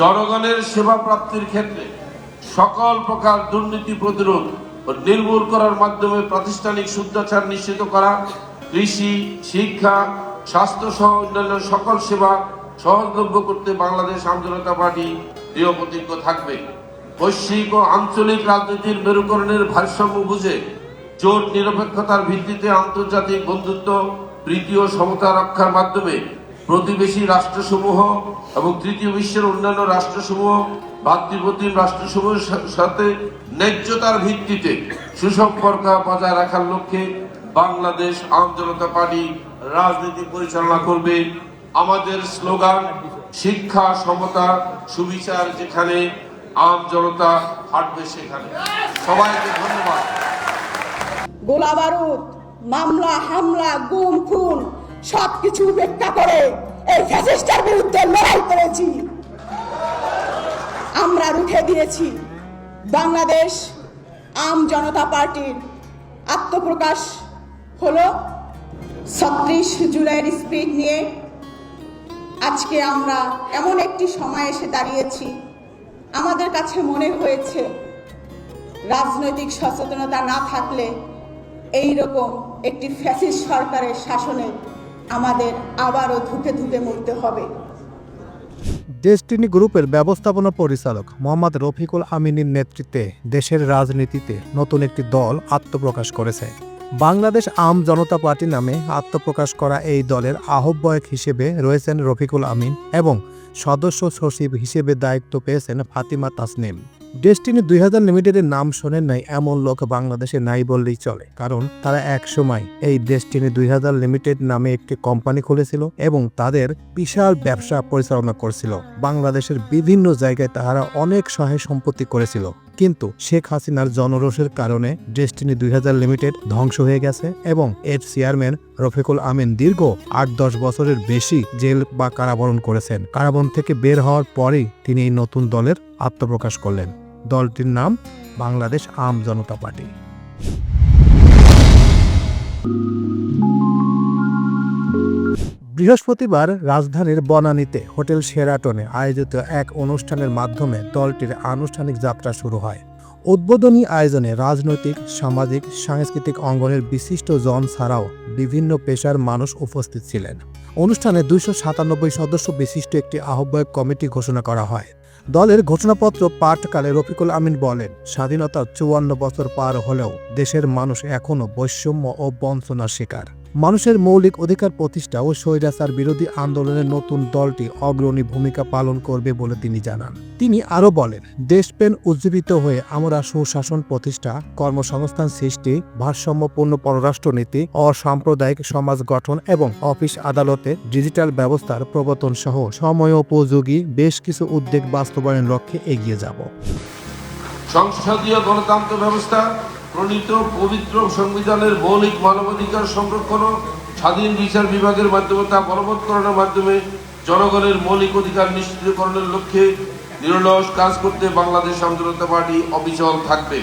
জনগণের সেবা প্রাপ্তির ক্ষেত্রে সকল প্রকার দুর্নীতি প্রতিরোধ ও নির্মূল করার মাধ্যমে প্রাতিষ্ঠানিক শুদ্ধাচার নিশ্চিত করা, কৃষি, শিক্ষা, স্বাস্থ্য সহ অন্যান্য সকল সেবা সহজলভ্য করতে বাংলাদেশ আম জনতা পার্টি দৃঢ় প্রতিজ্ঞ থাকবে। বৈশ্বিক ও আঞ্চলিক রাজনীতির মেরুকরণের ভারসাম্য বুঝে জোট নিরপেক্ষতার ভিত্তিতে আন্তর্জাতিক বন্ধুত্ব, প্রীতি ও সমতা রক্ষার মাধ্যমে প্রতিবেশী রাষ্ট্রসমূহ এবং তৃতীয় বিশ্বের অন্যান্য রাষ্ট্রসমূহ, ভাতৃপ্রতিম রাষ্ট্রসমূহের সাথে ন্যায্যতার ভিত্তিতে সুসম্পর্ক বজায় রাখার লক্ষ্যে বাংলাদেশ আম জনতা পার্টি রাজনীতি পরিচালনা করবে। আমাদের স্লোগান, শিক্ষা, সমতা, সুবিচার যেখানে আম জনতা হাঁটবে সেখানে। সবাইকে ধন্যবাদ। গোলা বারুদ, মামলা, হামলা, গুম, খুন সবকিছু উপেক্ষা করে এই ফ্যাসিস্টের বিরুদ্ধে লড়াই করেছি। আমরা রুখে দিয়েছি বাংলাদেশ, আম জনতা পার্টির আত্মপ্রকাশ হলো ছত্রিশ জুলাইয়ের স্পিড নিয়ে। আজকে আমরা এমন একটি সময় এসে দাঁড়িয়েছি। আমাদের কাছে মনে হয়েছে রাজনৈতিক সচেতনতা না থাকলে এই রকম একটি ফ্যাসিস্ট সরকারের শাসনে আমাদের আবারও ধুকে ধুকে মরতে হবে। ডেস্টিনি গ্রুপের ব্যবস্থাপনা পরিচালক মোহাম্মদ রফিকুল আমিনীর নেতৃত্বে দেশের রাজনীতিতে নতুন একটি দল আত্মপ্রকাশ করেছে। বাংলাদেশ আম জনতা পার্টি নামে আত্মপ্রকাশ করা এই দলের আহ্বায়ক হিসেবে রয়েছেন রফিকুল আমিন এবং সদস্য সচিব হিসেবে দায়িত্ব পেয়েছেন ফাতিমা তাসনিম। ডেস্টিনি দুই হাজার লিমিটেডের নাম শোনেন নাই, এমন লোক বাংলাদেশে নাই বললেই চলে, কারণ তারা এক সময় এই ডেস্টিনি দুই হাজার লিমিটেড নামে একটি কোম্পানি খুলেছিল এবং তাদের বিশাল ব্যবসা পরিচালনা করছিল। বাংলাদেশের বিভিন্ন জায়গায় তাহারা অনেক সহায় সম্পত্তি করেছিল, কিন্তু শেখ হাসিনার জনরোষের কারণে ডেস্টিনি দুই হাজার লিমিটেড ধ্বংস হয়ে গেছে এবং এর চেয়ারম্যান রফিকুল আমিন দীর্ঘ আট দশ বছরের বেশি জেল বা কারাবরণ করেছেন। কারাবরণ থেকে বের হওয়ার পরেই তিনি এই নতুন দলের আত্মপ্রকাশ করলেন। দলটির নাম বাংলাদেশ আম জনতা পার্টি। বৃহস্পতিবার রাজধানীর বনানীতে হোটেল শেরাটনে আয়োজিত এক অনুষ্ঠানের মাধ্যমে দলটির আনুষ্ঠানিক যাত্রা শুরু হয়। উদ্বোধনী আয়োজনে রাজনৈতিক, সামাজিক, সাংস্কৃতিক অঙ্গনের বিশিষ্ট জন ছাড়াও বিভিন্ন পেশার মানুষ উপস্থিত ছিলেন। অনুষ্ঠানে দুইশো সাতানব্বই সদস্য বিশিষ্ট একটি আহ্বায়ক কমিটি ঘোষণা করা হয়। দলের ঘোষণাপত্র পাঠকালে রফিকুল আমিন বলেন, স্বাধীনতা চুয়ান্ন বছর পার হলেও দেশের মানুষ এখনও বৈষম্য ও বঞ্চনার শিকার। মানুষের মৌলিক অধিকার প্রতিষ্ঠা ও স্বৈরাচার বিরোধী আন্দোলনের নতুন দলটি অগ্রণী ভূমিকা পালন করবে বলে তিনি জানান। তিনি আরও বলেন, দেশপ্রেম উজ্জীবিত হয়ে আমরা সুশাসন প্রতিষ্ঠা, কর্মসংস্থান সৃষ্টি, ভারসাম্যপূর্ণ পররাষ্ট্রনীতি, অসাম্প্রদায়িক সমাজ গঠন এবং অফিস আদালতে ডিজিটাল ব্যবস্থার প্রবর্তন সহ সময়োপযোগী বেশ কিছু উদ্যোগ বাস্তবায়নের লক্ষ্যে এগিয়ে যাব। সংসদীয় গণতন্ত্র ব্যবস্থা প্রণীত পবিত্র সংবিধানের মৌলিক মানবাধিকার সংরক্ষণ স্বাধীন বিচার বিভাগের মাধ্যমে তা বলবৎকরণের মাধ্যমে জনগণের মৌলিক অধিকার নিশ্চিতকরণের লক্ষ্যে নিরলস কাজ করতে বাংলাদেশ আম জনতা পার্টি অবিচল থাকবে।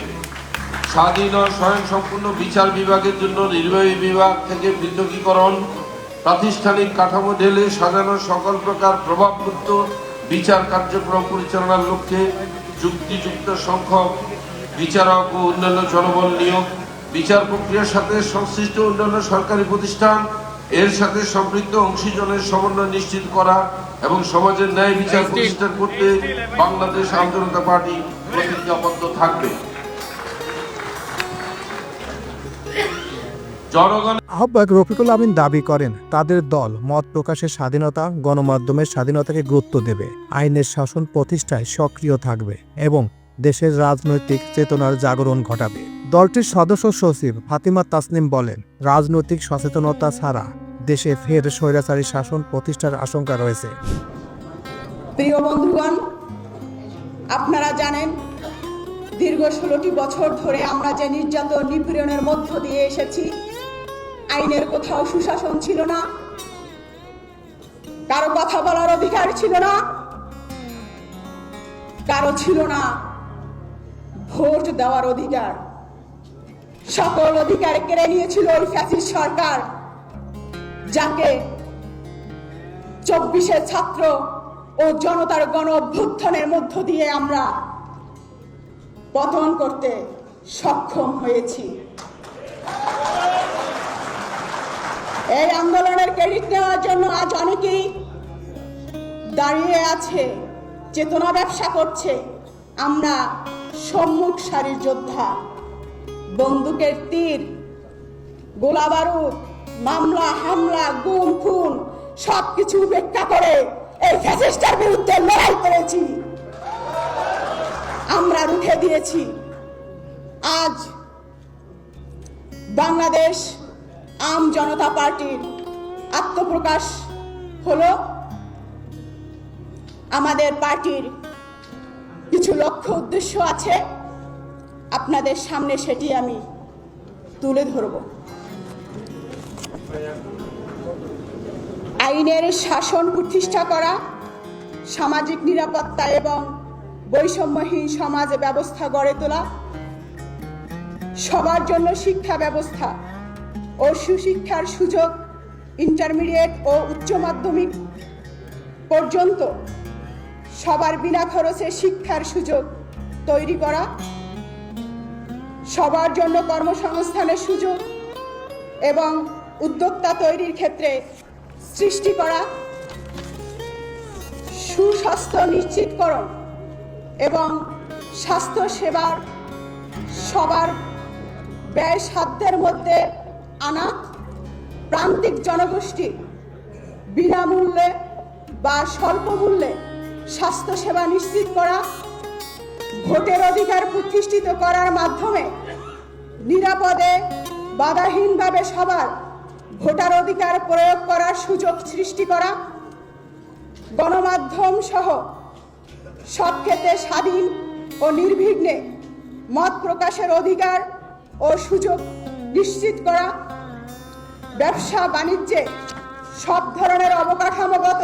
স্বাধীন ও স্বয়ংসম্পূর্ণ বিচার বিভাগের জন্য নির্বাহী বিভাগ থেকে পৃথকীকরণ, প্রাতিষ্ঠানিক কাঠামো ঢেলে সাজানো সকল প্রকার প্রভাবমুক্ত বিচার কার্যক্রম পরিচালনার লক্ষ্যে যুক্তিযুক্ত সংখ্যক বিচারক ও অন্যান্য জনবল নিয়োগ, বিচার প্রক্রিয়ার সাথে সংশ্লিষ্ট অন্যান্য সরকারি প্রতিষ্ঠান, এর সাথে সম্পৃক্ত অংশীজনের সমন্বয় নিশ্চিত করা এবং সমাজের ন্যায় বিচার প্রতিষ্ঠা করতে বাংলাদেশ আম জনতা পার্টি প্রতিজ্ঞাবদ্ধ থাকবে। আহ্বায়ক রফিকুল আমিন দাবি করেন, তাদের দল মত প্রকাশের স্বাধীনতা, গণমাধ্যমের স্বাধীনতাকে গুরুত্ব দেবে, আইনের শাসন প্রতিষ্ঠায় সক্রিয় থাকবে এবং দেশের রাজনৈতিক চেতনার জাগরণ ঘটাবে। দলটির সদস্য সচিব ফাতিমা তাসনিম বলেন, রাজনৈতিক সচেতনতা ছাড়া দেশে ফের স্বৈরাচারী শাসন প্রতিষ্ঠার আশঙ্কা রয়েছে। প্রিয় বন্ধুগণ, আপনারা জানেন, দীর্ঘ ষোলোটি বছর ধরে আমরা যে নির্যাতন নিপীড়নের মধ্য দিয়ে এসেছি, আইনের কোথাও সুশাসন ছিল না, কারও কথা বলার অধিকার ছিল না, কারও ছিল না। ভোট দেওয়ার অধিকার। সকল অধিকার কেড়ে নিয়েছিল ওই ফ্যাসিস্ট সরকার, যাকে চব্বিশের ছাত্র ও জনতার গণ অভ্যুত্থানের মধ্য দিয়ে আমরা পতন করতে সক্ষম হয়েছি। এই আন্দোলনের ক্রেডিট নেওয়ার জন্য আজ অনেকেই দাঁড়িয়ে আছে, চেতনা ব্যবসা করছে। আমরা সম্মুখ সারির যোদ্ধা। বন্দুকের তীর, গোলা বারুদ, মামলা, হামলা, গুম, খুন, সবকিছু উপেক্ষা করে এই ফ্যাসিস্টের বিরুদ্ধে লড়াই করেছি। আমরা রুখে দিয়েছি। আজ বাংলাদেশ আম জনতা পার্টির আত্মপ্রকাশ হলো। আমাদের পার্টির কিছু লক্ষ্য উদ্দেশ্য আছে? আপনাদের সামনে সেটি আমি তুলে ধরব। আইনের শাসন প্রতিষ্ঠা করা, সামাজিক নিরাপত্তা এবং বৈষম্যহীন সমাজ ব্যবস্থা গড়ে তোলা, সবার জন্য শিক্ষা ব্যবস্থা ও সুশিক্ষার সুযোগ ইন্টারমিডিয়েট ও উচ্চ মাধ্যমিক পর্যন্ত সবার বিনা খরচে শিক্ষার সুযোগ তৈরি করা, সবার জন্য কর্মসংস্থানের সুযোগ এবং উদ্যোক্তা তৈরির ক্ষেত্রে সৃষ্টি করা সুস্বাস্থ্য নিশ্চিতকরণ এবং স্বাস্থ্য সেবার সবার ব্যয় সাধ্যের মধ্যে আনা প্রান্তিক জনগোষ্ঠী বিনামূল্যে বা স্বল্প মূল্যে স্বাস্থ্যসেবা নিশ্চিত করা, ভোটের অধিকার প্রতিষ্ঠিত করার মাধ্যমে নিরাপদে, বাধাহীনভাবে সবার ভোটার অধিকার প্রয়োগ করার সুযোগ সৃষ্টি করা, গণমাধ্যম সহ সব ক্ষেত্রে স্বাধীন ও নির্বিঘ্নে মত প্রকাশের অধিকার ও সুযোগ নিশ্চিত করা, ব্যবসা বাণিজ্যে সব ধরনের অবকাঠামোগত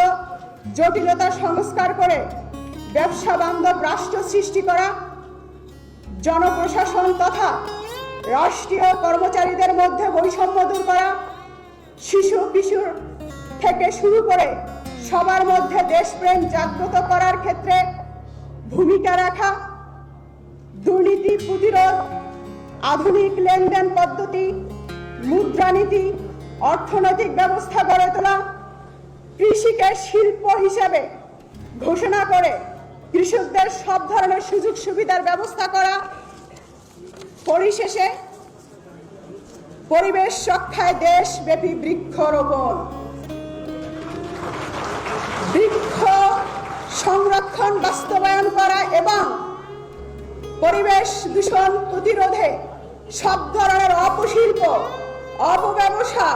জটিলতা সংস্কার করে ব্যবসা বান্ধব রাষ্ট্র সৃষ্টি করা, জনপ্রশাসন তথা রাষ্ট্রীয় কর্মচারীদের মধ্যে বৈষম্য দূর করা, শিশু কিশোর থেকে শুরু করে সবার মধ্যে দেশপ্রেম জাগ্রত করার ক্ষেত্রে ভূমিকা রাখা, দুর্নীতি প্রতিরোধ, আধুনিক লেনদেন পদ্ধতি, মুদ্রানীতি, অর্থনৈতিক ব্যবস্থা গড়ে তোলা কৃষিকে শিল্প হিসাবে ঘোষণা করে কৃষকদের সব ধরনের সুযোগ সুবিধার ব্যবস্থা করা, পরিশেষে পরিবেশ রক্ষায় দেশব্যাপী বৃক্ষরোপণ। বৃক্ষ সংরক্ষণ, বাস্তবায়ন করা এবং পরিবেশ দূষণ প্রতিরোধে সব ধরনের অপশিল্প, অপব্যবসা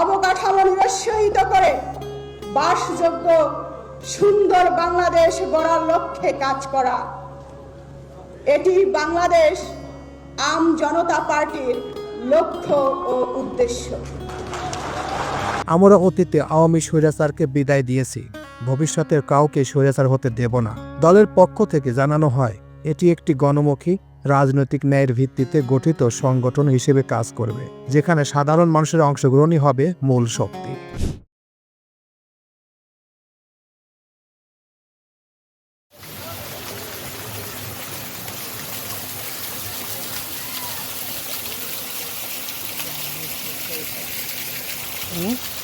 অবকাঠামো নিরস্বহিত করে বাসযোগ্য সুন্দর বাংলাদেশ গড়ার লক্ষ্যে কাজ করা। এটি বাংলাদেশ আম জনতা পার্টির লক্ষ্য ও উদ্দেশ্য। আমরা অতীতে আওয়ামী স্বৈরাচারকে বিদায় দিয়েছি ভবিষ্যতের কাউকে স্বৈরাচার হতে দেব না। দলের পক্ষ থেকে জানানো হয়, এটি একটি গণমুখী রাজনৈতিক ন্যায়ের ভিত্তিতে গঠিত সংগঠন হিসেবে কাজ করবে, যেখানে সাধারণ মানুষের অংশগ্রহণই হবে মূল শক্তি।